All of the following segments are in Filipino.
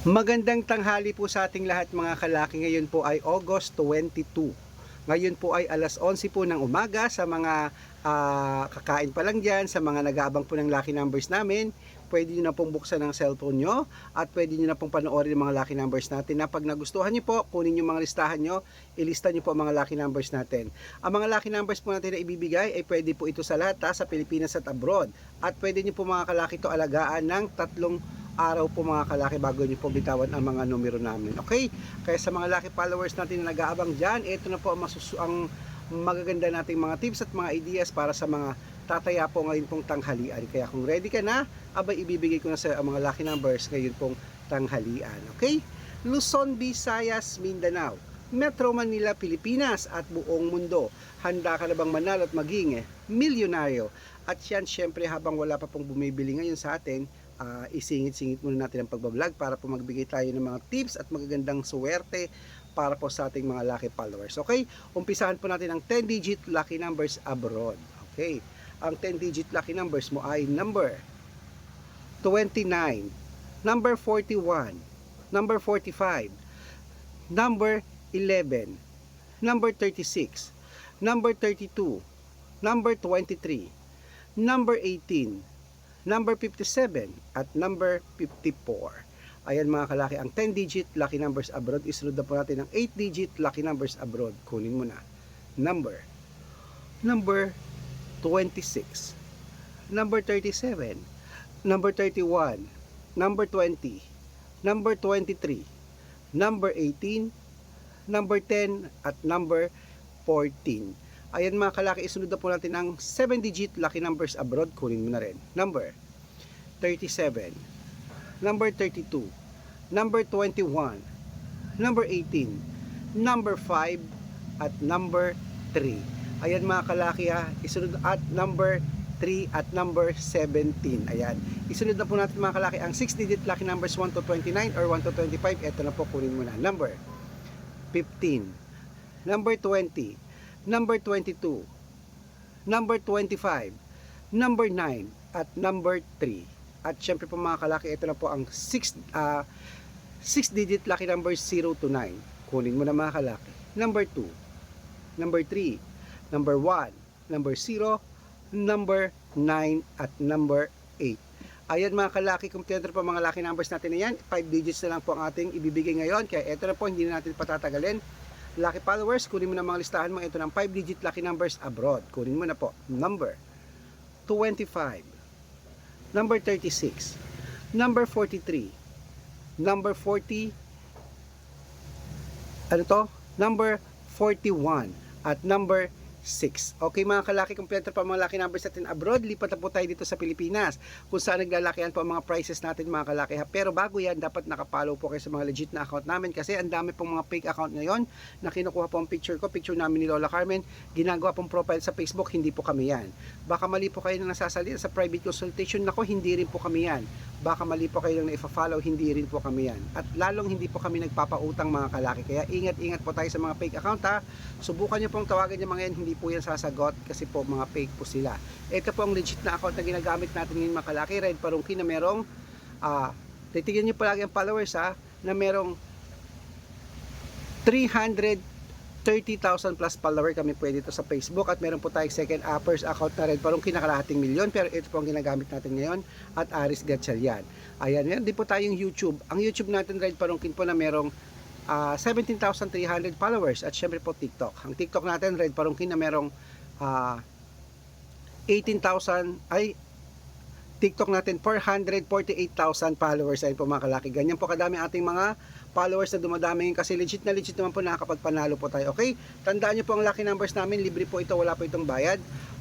Magandang tanghali po sa ating lahat mga kalaki. Ngayon po ay August 22. Ngayon po ay alas 11 po ng umaga sa mga ah, kakain pa lang dyan, sa mga nag-aabang po ng lucky numbers namin. Pwede nyo na pong buksan ang cellphone nyo at pwede nyo na pong panoorin ang mga lucky numbers natin na pag nagustuhan nyo po, kunin yung mga listahan nyo, ilista nyo po ang mga lucky numbers natin. Ang mga lucky numbers po natin na ibibigay ay pwede po ito sa lahat ha, sa Pilipinas at abroad. At pwede nyo po mga kalaki to alagaan ng tatlong araw po mga kalaki bago nyo po bitawan ang mga numero namin. Okay? Kaya sa mga lucky followers natin na nag-aabang dyan, ito na po ang, masusu- ang magaganda nating mga tips at mga ideas para sa mga tataya po ngayon pong tanghalian. Kaya kung ready ka na, abay ibibigay ko na sa ang mga lucky numbers ngayon pong tanghalian. Okay? Luzon, Visayas, Mindanao, Metro Manila, Pilipinas at buong mundo. Handa ka na bang manalo at maging eh, milyonaryo? At yan, syempre habang wala pa pong bumibili ngayon sa atin, ah, isingit-singit muna natin ang pagbablog para po magbigay tayo ng mga tips at magagandang suwerte para po sa ating mga lucky followers. Okay? Umpisahan po natin ang 10-digit lucky numbers abroad. Okay? Ang 10-digit lucky numbers mo ay number 29, number 41, number 45, number 11, number 36, number 32, number 23, number 18, number 57, at number 54. Ayan mga kalaki, ang 10-digit lucky numbers abroad, isunod na po natin ang 8-digit lucky numbers abroad. Kunin mo na. Number. Number 26. Number 37. Number 31. Number 20. Number 23. Number 18. Number 10. At number 14. Ayan mga kalaki, isunod na po natin ang 7-digit lucky numbers abroad. Kunin mo na rin. Number 37. Number 32. Number 21. Number 18. Number 5. At number 3. Ayan mga kalaki ha, isunod at number 3 at number 17. Ayan. Isunod na po natin mga kalaki ang 6-digit lucky numbers 1 to 29 or 1 to 25. Ito na po kunin mo na. Number 15. Number 20. Number 22. Number 25. Number 9 at number 3. At syempre po mga kalaki, ito na po ang 6 ah 6 digit lucky numbers 0 to 9. Kunin mo na mga kalaki. Number 2. Number 3. Number 1. Number 0. Number 9 at number 8. Ayan mga kalaki, kompleto pa mga lucky numbers natin na yan. 5 digits na lang po ang ating ibibigay ngayon. Kaya ito na po, hindi na natin patatagalin. Lucky followers, kunin mo na mga listahan mo. Ito ng 5 digit lucky numbers abroad. Kunin mo na po. Number 25. Number 36. Number 43. Number 40. Ano to? Number 41. At number 6. Okay mga kalaki, kompleto pa mga lucky numbers natin abroad. Lipat na po tayo dito sa Pilipinas kung saan naglalakihan po ang mga prices natin mga kalaki. ha. Pero bago yan, dapat nakapollow po kayo sa mga legit na account namin kasi ang dami pong mga fake account ngayon na kinukuha po ang picture ko, picture namin ni Lola Carmen, ginagawa pong profile sa Facebook, hindi po kami yan. Baka mali po kayo na nasasalita sa private consultation, nako hindi rin po kami yan. Baka mali po kayo na ifa-follow, hindi rin po kami yan. At lalong hindi po kami nagpapautang mga kalaki. Kaya ingat-ingat po tayo sa mga fake account ha. Subukan nyo pong tawagan yung mga yan, hindi po yan sasagot kasi po mga fake po sila. Ito po ang legit na account na ginagamit natin ngayon mga kalaki. Red Parungki na merong, ah, titignan nyo palagi ang followers ha, na merong 330,000 plus follower kami pwede ito sa Facebook at meron po tayong second uppers account na red parang kinakalahating milyon pero ito po ang ginagamit natin ngayon at Aris Gatchalian. Ayan, meron din po tayong YouTube. Ang YouTube natin red parungkin po na merong ah, 17,300 followers at syempre po TikTok. Ang TikTok natin red parungkin na merong ah, 18,000 ay TikTok natin 448,000 followers ayun po mga kalaki. Ganyan po kadami ating mga followers na dumadami ngayon kasi legit na legit naman po nakakapagpanalo po tayo. Okay? Tandaan nyo po ang lucky numbers namin. Libre po ito. Wala po itong bayad.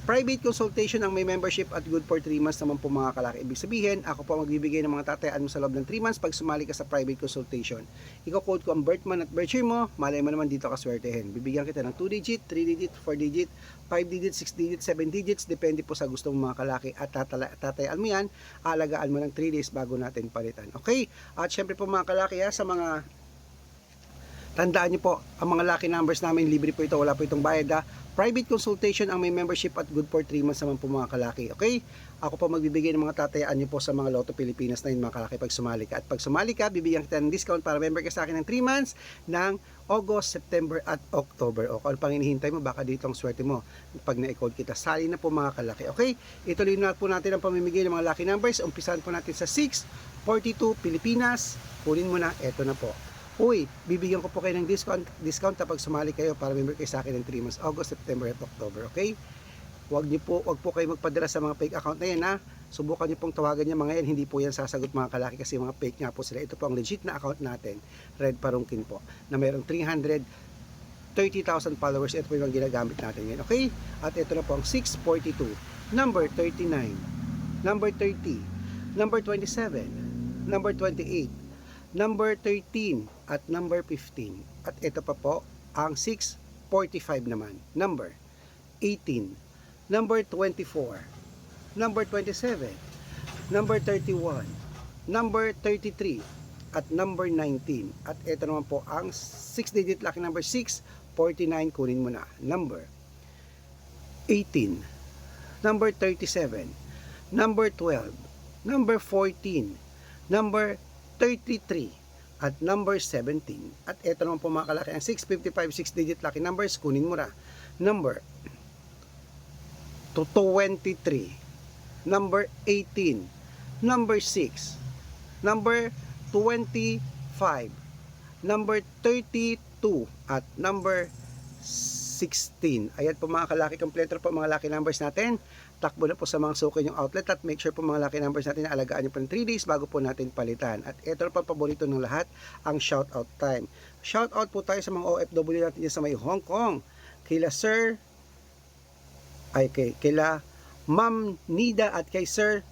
Private consultation ang may membership at good for 3 months naman po mga kalaki. Ibig sabihin, ako po magbibigay ng mga tatayaan mo sa loob ng 3 months pag sumali ka sa private consultation. Iko-code ko ang birth month at birth year mo, malay mo naman dito ka swertehin. Bibigyan kita ng 2 digit, 3 digit, 4 digit, 5 digit, 6 digit, 7 digits, depende po sa gusto mo mga kalaki at tatala, tatayaan mo yan, alagaan mo ng 3 days bago natin palitan. Okay? At syempre po mga kalaki ha, sa mga Tandaan niyo po, ang mga lucky numbers namin, libre po ito, wala po itong bayad ha. Private consultation ang may membership at good for 3 months naman po mga kalaki. Okay? Ako po magbibigay ng mga tatayaan niyo po sa mga Lotto Pilipinas na yun mga kalaki pag sumali ka. At pag sumali ka, bibigyan kita ng discount para member ka sa akin ng 3 months ng August, September at October. O kung ano pang hinihintay mo, baka dito ang swerte mo pag na-code kita. Sali na po mga kalaki. Okay? Ituloy na po natin ang pamimigay ng mga lucky numbers. Umpisahan po natin sa 6, 42, Pilipinas. Kunin mo na, eto na po. Uy, bibigyan ko po kayo ng discount, discount kapag sumali kayo para member kayo sa akin ng 3 months, August, September at October, okay? Huwag niyo po, wag po kayo magpadala sa mga fake account na yan ha. Subukan niyo pong tawagan niya mga yan, hindi po yan sasagot mga kalaki kasi mga fake nga po sila. Ito po ang legit na account natin, Red Parungkin po, na mayroong 330,000 followers. Ito po yung ginagamit natin ngayon, okay? At ito na po ang 642, number 39, number 30, number 27, number 28, number 13 at number 15. At ito pa po ang 645 naman. Number 18, number 24, number 27, number 31, number 33 at number 19. At ito naman po ang 6 digit lucky number 649 kunin mo na. Number 18, number 37, number 12, number 14, number 33 at number 17. At ito naman po mga kalaki, ang 655 6 digit lucky numbers, kunin mo na. Number to 23, number 18, number 6, number 25, number 32 at number 16. Ayan po mga kalaki, kompleto po mga lucky numbers natin. Takbo na po sa mga suki yung outlet at make sure po mga lucky numbers natin na alagaan nyo po ng 3 days bago po natin palitan. At ito ang paborito ng lahat, ang shout out time. Shout out po tayo sa mga OFW natin sa may Hong Kong. Kila Sir, ay kay, kila Ma'am Nida at kay Sir,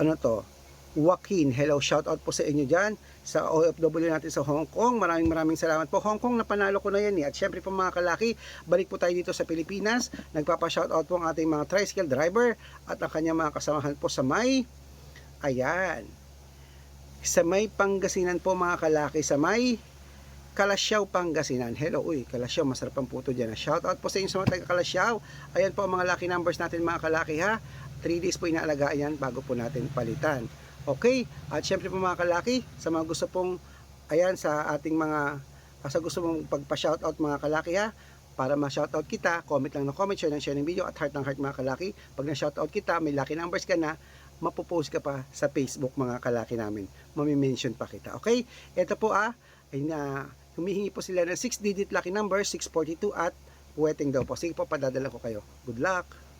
ano to, Joaquin. Hello, shout out po sa inyo dyan sa OFW natin sa Hong Kong. Maraming maraming salamat po. Hong Kong, napanalo ko na yan eh. At syempre po mga kalaki, balik po tayo dito sa Pilipinas. Nagpapa-shout out po ang ating mga tricycle driver at ang kanyang mga kasamahan po sa may, ayan, sa may Pangasinan po mga kalaki, sa may Kalasyaw, Pangasinan. Hello, uy, Kalasyaw, masarap ang puto dyan. Shout out po sa inyo sa mga taga Kalasyaw. Ayan po ang mga lucky numbers natin mga kalaki ha. 3 days po inaalagaan yan bago po natin palitan. Okay? At syempre po mga kalaki, sa mga gusto pong, ayan, sa ating mga, ah, sa gusto mong pagpa-shoutout mga kalaki ha, para ma-shoutout kita, comment lang ng comment, share ng share ng video, at heart ng heart mga kalaki. Pag na-shoutout kita, may lucky numbers ka na, mapopost ka pa sa Facebook mga kalaki namin. Mami-mention pa kita. Okay? Ito po ah, ay na, humihingi po sila ng 6-digit lucky number, 642 at wedding daw po. Sige po, padadala ko kayo. Good luck!